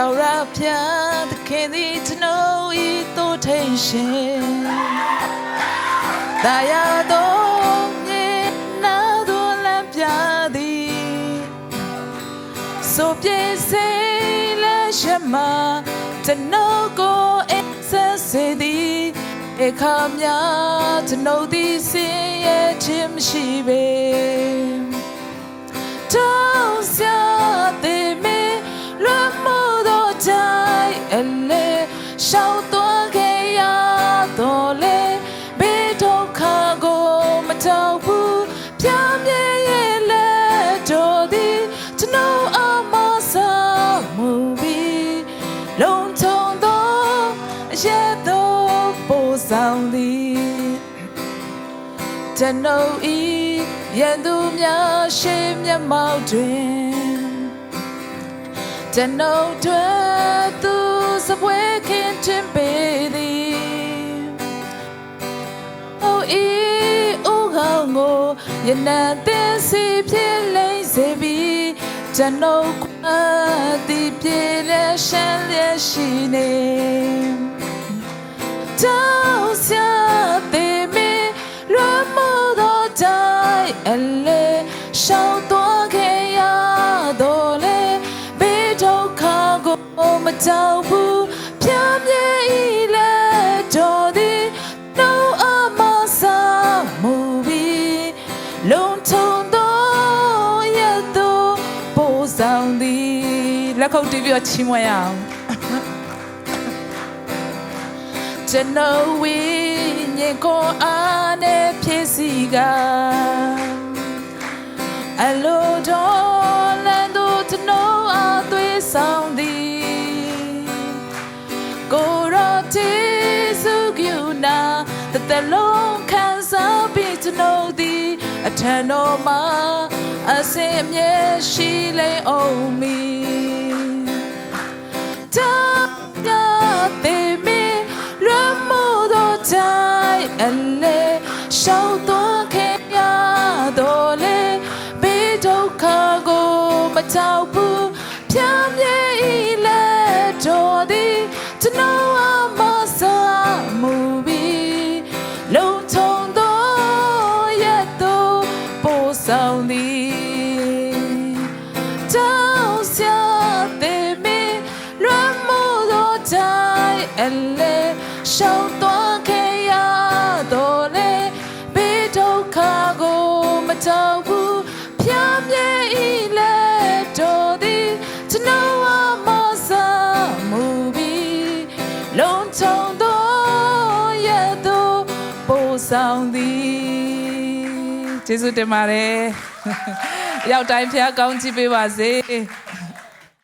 ထာဝရဘုရားသခင်သည်ကျွန်ုပ်ဤတို့ထိန်ရှင်တာယာတော်မြေနာတော်လမ်းပြသည်ဆိုပြေစေလက်ရှမကျွန်ုပ်ကိုအဆက်စေသည်အခါများကျွန်ုပ်သည်စင်ရဲ့ခြင်းမရှိပေ တော့ရဲ့တော့ပို့ဆောင်သည်ကျွန်ုပ်ဤရန်သူများရှေးမျက်မှောက်တွင်ကျွန်ုပ်တို့သူစပွဲခင်တင်ပေသည်အိုဤအိုကောင်းကိုယနန်တင် တီပြေလဲရှမ်းလဲရှိနေတောင်းစရာတဲ့မေလွမ်းမို့တော့တိုင်းအလေရှောင်းသွားခဲ့ရတော့လေဘေးဒုက္ခကိုမကြောက်ဘူးပြမြဲဤလေတော်သည်နှုတ်အမဆာမူပြီးလုံးထုံတော့ရတော့ပို့ဆောင်သည်လက်ခုပ်တီးပြီးတော့ချီးမွမ်းရအောင် ကျွန်တော်ဝိညာဉ်ကိုအားနဲ့ဖြစ်စီကအလိုတော်လန်တို့ကျွန်တော်အားသွေးဆောင်သည်ကိုရောတေစုကျူနာတတလုံးခံစားပြီးကျွန်တော်သည်အထံတော်မှာအစင်အမြဲရှိလိမ့်အောင်မီ မကြောက်ဘူးပြမြဲဤလေတော်သည်ကျွန်တော်အမဆာမူပြီးလုံးထုံတော့ရတော့ပို့ဆောင်သည်တောင်းစရာတဲ့မေလွမ်းမို့တော့တိုင်းအလေရှောင်းသွား လုံးချုံတော့ရတော့ပို့ဆောင်သည်ကျေးဇူးတင်ပါတယ်ရောက်တိုင်းဖျားကောင်းကြည့်ပေးပါစေ